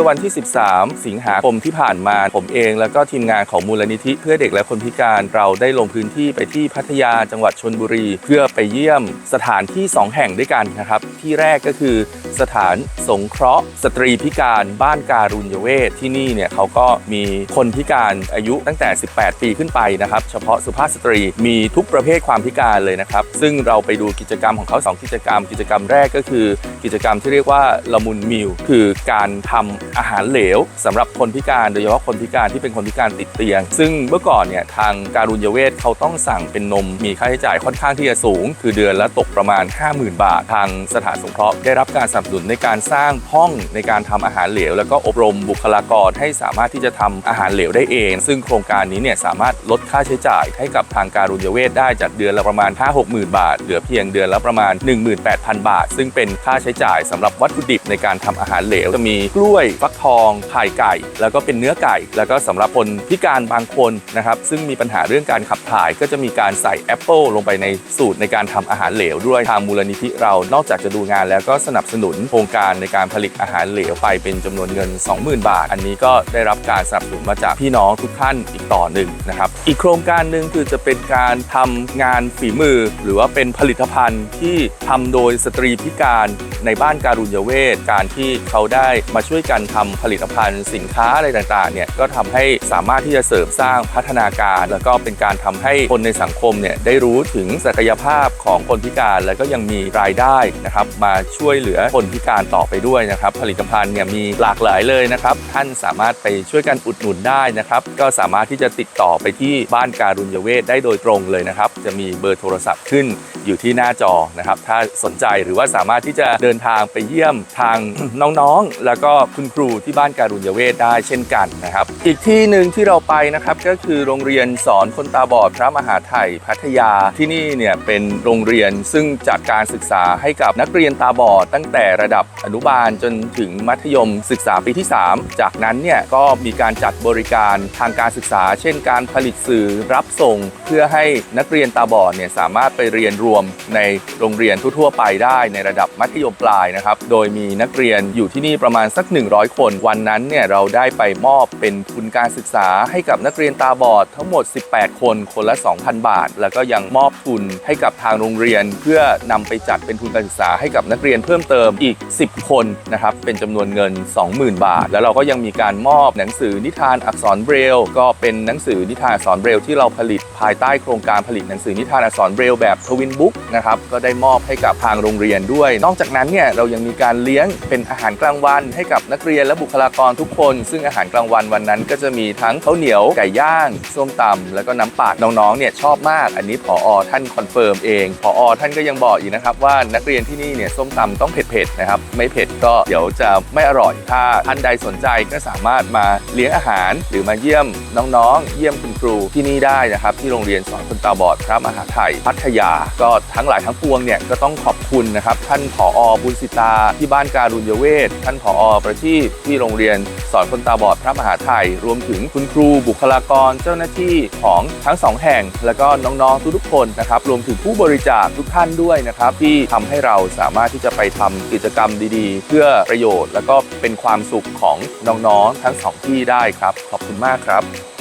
มื่อวันที่ 13 สิงหาคมที่ผ่านมา ผมเอง แล้วก็ทีมงานของมูลนิธิเพื่อเด็กและคนพิการเราได้ลงพื้นที่ไปที่พัทยาจังหวัดชนบุรี เพื่อไปเยี่ยมสถานที่ 2 แห่งด้วยกันนะครับ ที่แรกก็คือสถานสงเคราะห์ สตรีพิการบ้านการุญเวศที่นี่เนี่ยเขาก็มีคนพิการอายุตั้งแต่ 18 ปีขึ้นไปนะครับ เฉพาะสุภาพสตรีมีทุกประเภทความพิการเลยนะครับ ซึ่งเราไปดูกิจกรรมของเขา 2 กิจกรรม กิจกรรมแรกก็คือ กิจกรรมที่เรียกว่าละมุนมิลคือการทำ อาหารเหลวสำหรับคนพิการโดยเฉพาะคนพิการที่เป็นคนพิการติดเตียง ซึ่งเมื่อก่อนเนี่ยทางการุญเวศเขาต้องสั่งเป็นนมมีค่าใช้จ่ายค่อนข้างที่จะสูง คือเดือนละตกประมาณ 50,000 บาท ทางสถานสงเคราะห์ได้รับการสนับสนุนในการสร้างห้องในการทำอาหารเหลว แล้วก็อบรมบุคลากรให้สามารถที่จะทำอาหารเหลวได้เอง ซึ่งโครงการนี้เนี่ยสามารถลดค่าใช้จ่ายให้กับทางการุญเวศได้จากเดือนละประมาณ 5-60,000 บาท เหลือเพียงเดือนละประมาณ 18,000 บาท ซึ่งเป็นค่าใช้จ่ายสำหรับวัตถุดิบในการทำอาหารเหลวจะมีกล้วยฟักทองไข่ไก่ แล้วก็เป็นเนื้อไก่ แล้วก็สำหรับคนพิการบางคนนะครับซึ่งมีปัญหาเรื่องการขับถ่ายก็จะมีการใส่แอปเปิลลงไปในสูตรในการทำอาหารเหลวด้วยทางมูลนิธิเรานอกจากจะดูงานแล้วก็สนับสนุนโครงการในการผลิตอาหารเหลวไปเป็นจำนวนเงิน 20,000 บาท อันนี้ก็ได้รับการสนับสนุนมาจากพี่น้องทุกท่านอีกต่อหนึ่งนะครับอีกโครงการหนึ่งคือจะเป็นการทำงานฝีมือ หรือว่าเป็นผลิตภัณฑ์ที่ทำโดยสตรีพิการในบ้านการุญเวศการที่เขาได้มาช่วยกันทำผลิตภัณฑ์สินค้าอะไรต่างๆเนี่ยก็ทำให้สามารถที่จะเสริมสร้างพัฒนาการ แล้วก็เป็นการทำให้คนในสังคมเนี่ยได้รู้ถึงศักยภาพของคนพิการ แล้วก็ยังมีรายได้นะครับมาช่วยเหลือคนพิการต่อไปด้วยนะครับ ผลิตภัณฑ์เนี่ยมีหลากหลายเลยนะครับ ท่านสามารถไปช่วยกันอุดหนุนได้นะครับ ก็สามารถที่จะติดต่อไปที่บ้านการุญเวศได้โดยตรงเลยนะครับ จะมีเบอร์โทรศัพท์ขึ้นอยู่ที่หน้าจอนะครับ ถ้าสนใจหรือว่าสามารถที่จะเดินทางไปเยี่ยมทางน้องๆ แล้วก็คุณครูที่บ้านการุญเวทได้เช่นกันนะครับ อีกที่หนึ่งที่เราไปนะครับก็คือโรงเรียนสอนคนตาบอดพระมหาไทยพัทยาที่นี่เนี่ยเป็นโรงเรียนซึ่งจัดการศึกษาให้กับนักเรียนตาบอดตั้งแต่ระดับอนุบาลจนถึงมัธยมศึกษาปีที่ 3 จากนั้นเนี่ยก็มีการจัดบริการทางการศึกษา เช่น การผลิตสื่อรับส่ง เพื่อให้นักเรียนตาบอดเนี่ยสามารถไปเรียนรวมในโรงเรียนทั่วๆไปได้ในระดับมัธยมปลายนะครับโดยมีนักเรียนอยู่ที่นี่ประมาณสัก 100 คน วันนั้นเนี่ยเราได้ไปมอบเป็นทุนการศึกษาให้กับนักเรียนตาบอดทั้งหมด 18 คน คนละ 2,000 บาท แล้วก็ยังมอบทุนให้กับทางโรงเรียน เพื่อนำไปจัดเป็นทุนการศึกษาให้กับนักเรียนเพิ่มเติมอีก 10 คนนะครับเป็นจำนวนเงิน 20,000 บาท แล้วเราก็ยังมีการมอบหนังสือนิทานอักษรเบรล ก็เป็นหนังสือนิทานอักษรเบรลที่เราผลิตภายใต้โครงการผลิตหนังสือนิทานอักษรเบรลแบบทวินบุ๊กนะครับก็ได้มอบให้กับทางโรงเรียนด้วย นอกจากนั้นเนี่ยเรายังมีการเลี้ยงเป็นอาหารกลางวันให้กับนักเรียนและบุคลากรทุกคน ซึ่งอาหารกลางวันวันนั้นก็จะมีทั้งข้าวเหนียวไก่ย่างส้มตำแล้วก็น้ำปาดน้องๆเนี่ยชอบมาก อันนี้ผอท่านคอนเฟิร์มเองผอท่านก็ยังบอกอีกนะครับว่านักเรียนที่นี่เนี่ยส้มตำต้องเผ็ดๆนะครับไม่เผ็ดก็เดี๋ยวจะไม่อร่อยถ้าท่านใดสนใจก็สามารถมาเลี้ยงอาหาร หรือมาเยี่ยมน้องๆ เยี่ยมคุณครูที่นี่ได้นะครับ ที่โรงเรียนสอนคนตาบอดพระมหาไทยพัทยา ก็ทั้งหลายทั้งปวงเนี่ยก็ต้องขอบคุณนะครับ ท่านผอบุญสิตาที่บ้านการุญเวศท่านผอประทีปที่โรงเรียนสอนคนตาบอดพระมหาไทยรวมถึงคุณครูบุคลากรเจ้าหน้าที่ของทั้งสองแห่ง แล้วก็น้องๆทุกๆคนนะครับรวมถึงผู้บริจาคทุกท่านด้วยนะครับที่ทำให้เราสามารถที่จะไปทำกิจกรรมดีๆ เพื่อประโยชน์ แล้วก็เป็นความสุขของน้องๆทั้งสองที่ได้ครับ ขอบคุณมากครับ